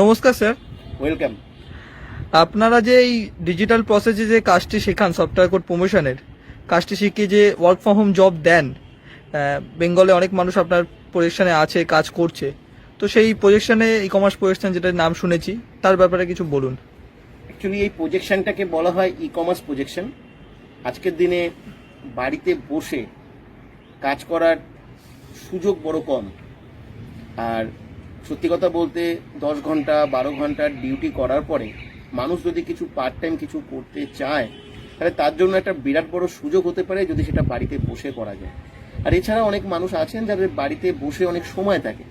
নমস্কার sir. Welcome. আপনারা যে এই ডিজিটাল প্রসেসে যে কাজটি শেখান সফটওয়্যার কোড প্রমোশনের কাজটি শিখিয়ে যে ওয়ার্ক ফ্রম হোম জব দেন বেঙ্গলে অনেক মানুষ আপনার প্রজেকশনে আছে কাজ করছে। তো সেই প্রজেকশনে ই কমার্স প্রজেকশন যেটার নাম শুনেছি তার ব্যাপারে কিছু বলুন। অ্যাকচুয়ালি এই প্রজেকশনটাকে বলা হয় ই কমার্স প্রজেকশন আজকের দিনে বাড়িতে বসে কাজ করার সুযোগ বড় কম। আর সত্যি কথা বলতে, দশ ঘণ্টা, বারো ঘণ্টার ডিউটি করার পরে মানুষ যদি কিছু পার্ট টাইম কিছু করতে চায়, তাহলে তার জন্য একটা বিরাট বড় সুযোগ হতে পারে যদি সেটা বাড়িতে বসে করা যায়। আর এছাড়া অনেক মানুষ আছেন যাদের বাড়িতে বসে অনেক সময় থাকে।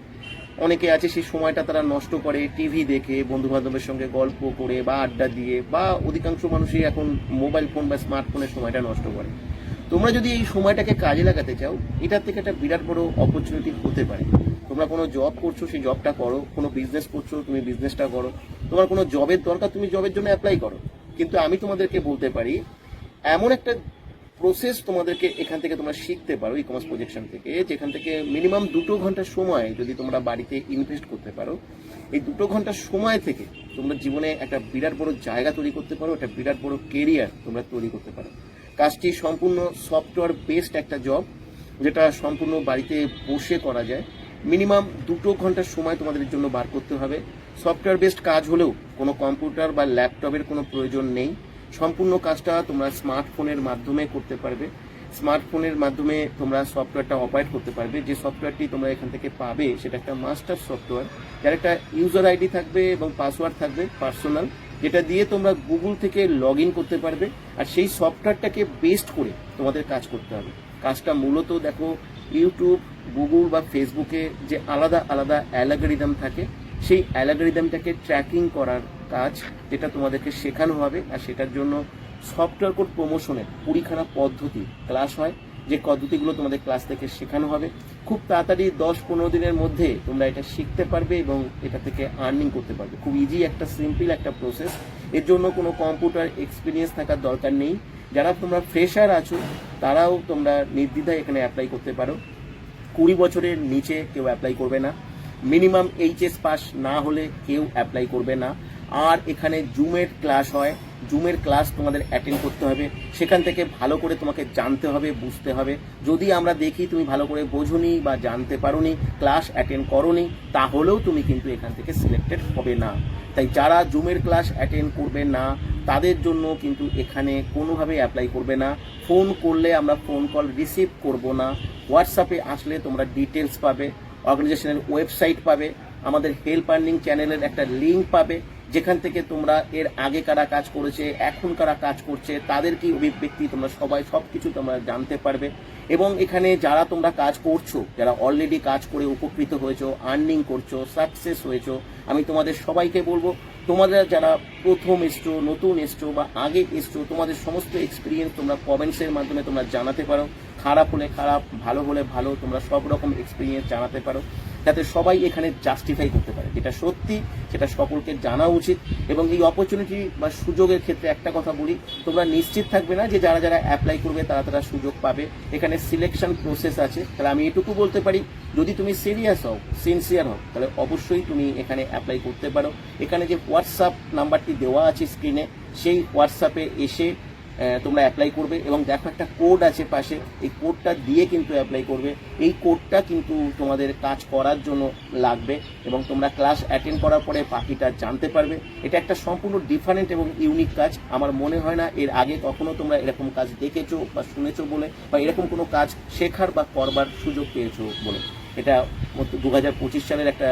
অনেকে আছে সেই সময়টা তারা নষ্ট করে টিভি দেখে বন্ধু বান্ধবের সঙ্গে গল্প করে বা আড্ডা দিয়ে বা অধিকাংশ মানুষই এখন মোবাইল ফোন বা স্মার্টফোনের সময়টা নষ্ট করে। তোমরা যদি এই সময়টাকে কাজে লাগাতে চাও, এটার থেকে একটা বিরাট বড় অপরচুনিটি হতে পারে। তোমরা কোনো জব করছ, সেই জবটা করো। কোনো বিজনেস করছ, তুমি বিজনেসটা করো। তোমার কোনো জবের দরকার, তুমি জবের জন্য অ্যাপ্লাই করো। কিন্তু আমি তোমাদেরকে বলতে পারি, এমন একটা প্রসেস তোমাদেরকে এখান থেকে তোমরা শিখতে পারো ই কমার্স প্রজেকশন থেকে, যেখান থেকে মিনিমাম দুটো ঘণ্টা সময় যদি তোমরা বাড়িতে ইনভেস্ট করতে পারো, এই দুটো ঘণ্টা সময় থেকে তোমরা জীবনে একটা বিরাট বড় জায়গা তৈরি করতে পারো, একটা বিরাট বড় কেরিয়ার তোমরা তৈরি করতে পারো। কাজটি সম্পূর্ণ সফটওয়্যার বেসড একটা জব যেটা সম্পূর্ণ বাড়িতে বসে করা যায়। মিনিমাম দুটো ঘণ্টার সময় তোমাদের জন্য বার করতে হবে। সফটওয়্যার বেসড কাজ হলেও কোনো কম্পিউটার বা ল্যাপটপের কোনো প্রয়োজন নেই। সম্পূর্ণ কাজটা তোমরা স্মার্টফোনের মাধ্যমে করতে পারবে। স্মার্টফোনের মাধ্যমে তোমরা সফটওয়্যারটা অপারেট করতে পারবে। যে সফটওয়্যারটি তোমরা এখান থেকে পাবে, সেটা একটা মাস্টার সফটওয়্যার। যার একটা ইউজার আইডি থাকবে এবং পাসওয়ার্ড থাকবে, পার্সোনাল, যেটা দিয়ে তোমরা গুগল থেকে লগ ইন করতে পারবে। আর সেই সফটওয়্যারটাকে বেস্ট করে তোমাদের কাজ করতে হবে। কাজটা মূলত দেখো ইউটিউব, গুগল বা ফেসবুকে যে আলাদা আলাদা অ্যালাগরিদম থাকে, সেই অ্যালাগরিদমটাকে ট্র্যাকিং করার কাজ যেটা তোমাদেরকে শেখানো হবে আর সেটার জন্য সফটওয়্যার কোড প্রমোশনের কুড়িখানা পদ্ধতি ক্লাস হয়, যে পদ্ধতিগুলো তোমাদের ক্লাস থেকে শেখানো হবে। খুব তাড়াতাড়ি দশ পনেরো দিনের মধ্যে তোমরা এটা শিখতে পারবে এবং এটা থেকে আর্নিং করতে পারবে। খুব ইজি একটা সিম্পল একটা প্রসেস এর জন্য কোনো কম্পিউটার এক্সপিরিয়েন্স থাকার দরকার নেই। যারা তোমরা ফ্রেশার আছো, তারাও তোমরা নির্দ্বিধায় এখানে অ্যাপ্লাই করতে পারো। কুড়ি বছরের নিচে কেউ অ্যাপ্লাই করবে না। মিনিমাম এইচএস পাস না হলে কেউ অ্যাপ্লাই করবে না। আর এখানে জুমের ক্লাস হয়। জুমের ক্লাস তোমাদের অ্যাটেন্ড করতে হবে। সেখান থেকে ভালো করে তোমাকে জানতে হবে, বুঝতে হবে। যদি আমরা দেখি তুমি ভালো করে বোঝনি বা জানতে পারোনি ক্লাস অ্যাটেন্ড করোনি, তাহলেও তুমি কিন্তু এখান থেকে সিলেক্টেড হবে না। তাই যারা জুমের ক্লাস অ্যাটেন্ড করবে না তাদের জন্য কিন্তু এখানে কোনোভাবে অ্যাপ্লাই করবে না। ফোন করলে আমরা ফোন কল রিসিভ করব না। হোয়াটসঅ্যাপে আসলে তোমরা ডিটেলস পাবে অর্গানাইজেশনের ওয়েবসাইট পাবে, আমাদের হেল্প আর্নিং চ্যানেলের একটা লিঙ্ক পাবে, যেখান থেকে তোমরা এর আগে কারা কাজ করেছে, এখন কারা কাজ করছে, তাদের কি অভিব্যক্তি তোমরা সবাই সব কিছু তোমরা জানতে পারবে। এবং এখানে যারা তোমরা কাজ করছ, যারা অলরেডি কাজ করে উপকৃত হয়েছো আর্নিং করছ সাকসেস হয়েছো, আমি তোমাদের সবাইকে বলব তোমাদের যারা প্রথম এসছো, নতুন এসছো বা আগে এসছো, তোমাদের সমস্ত এক্সপিরিয়েন্স তোমরা কমেন্টসের মাধ্যমে তোমরা জানাতে পারো। খারাপ হলে খারাপ, ভালো হলে ভালো, তোমরা সব রকম এক্সপিরিয়েন্স জানাতে পারো। যাতে সবাই এখানে জাস্টিফাই করতে পারে। যেটা সত্যি, সেটা সকলকে জানা উচিত এবং এই অপরচুনিটি বা সুযোগের ক্ষেত্রে একটা কথা বলি, তোমরা নিশ্চিত থাকবে না যে যারা যারা অ্যাপ্লাই করবে তারা তারা সুযোগ পাবে। এখানে সিলেকশন প্রসেস আছে। তাহলে আমি এটুকু বলতে পারি, যদি তুমি সিরিয়াস হও সিনসিয়ার হও, তাহলে অবশ্যই তুমি এখানে অ্যাপ্লাই করতে পারো। এখানে যে হোয়াটসঅ্যাপ নাম্বারটি দেওয়া আছে স্ক্রিনে সেই হোয়াটসঅ্যাপে এসে তোমরা অ্যাপ্লাই করবে এবং দেখো একটা কোড আছে পাশে। এই কোডটা দিয়ে কিন্তু অ্যাপ্লাই করবে। এই কোডটা কিন্তু তোমাদের কাজ করার জন্য লাগবে এবং তোমরা ক্লাস অ্যাটেন্ড করার পরে বাকিটা জানতে পারবে। এটা একটা সম্পূর্ণ ডিফারেন্ট এবং ইউনিক কাজ। আমার মনে হয় না এর আগে কখনো তোমরা এরকম কাজ দেখেছ বা শুনেছো বলে বা এরকম কোনো কাজ শেখার বা করবার সুযোগ পেয়েছ বলে। এটা দু হাজার পঁচিশ সালের একটা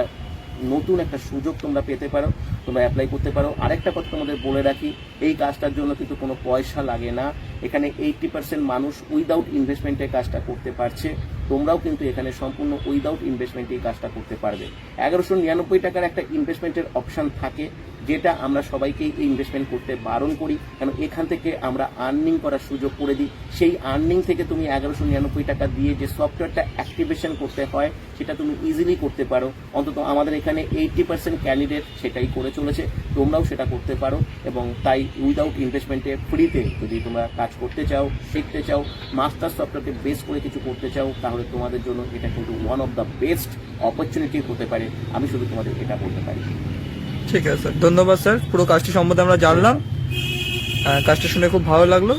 নতুন একটা সুযোগ তোমরা পেতে পারো, তোমরা অ্যাপ্লাই করতে পারো। আরেকটা কথা তোমাদের বলে রাখি, এই কাজটার জন্য কিন্তু কোনো পয়সা লাগে না। এখানে এইটটি পার্সেন্ট মানুষ উইদাউট ইনভেস্টমেন্টে কাজটা করতে পারছে। তোমরাও কিন্তু এখানে সম্পূর্ণ উইদাউট ইনভেস্টমেন্টে এই কাজটা করতে পারবে। এগারোশো নিরানব্বই টাকার একটা ইনভেস্টমেন্টের অপশান থাকে। যেটা আমরা সবাইকেই ইনভেস্টমেন্ট করতে বারণ করি, কেন এখান থেকে আমরা আর্নিং করার সুযোগ করে দিই। সেই আর্নিং থেকে তুমি এগারোশো নিরানব্বই টাকা দিয়ে যে সফটওয়্যারটা অ্যাক্টিভেশন করতে হয়, সেটা তুমি ইজিলি করতে পারো। অন্তত আমাদের এখানে এইটটি পার্সেন্ট ক্যান্ডিডেট সেটাই করে চলেছে, তোমরাও সেটা করতে পারো এবং তাই উইদাউট ইনভেস্টমেন্টে ফ্রিতে যদি তোমরা কাজ করতে চাও, শিখতে চাও মাস্টার সফটওয়্যারকে বেস করে কিছু করতে চাও, তাহলে তোমাদের জন্য এটা কিন্তু one of the best opportunity হতে পারে। আমি শুধু তোমাদের এটা বলতে পারি। ঠিক আছে স্যার। ধন্যবাদ স্যার। পুরো কাজটি সম্বন্ধে আমরা জানলাম। কাজটা শুনে খুব ভালো লাগল।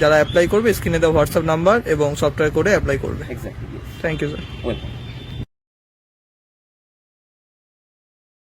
যারা অ্যাপ্লাই করবে স্ক্রিনে দেওয়া হোয়াটসঅ্যাপ নাম্বার এবং সফটওয়্যার করে অ্যাপ্লাই করবে। Thank you sir welcome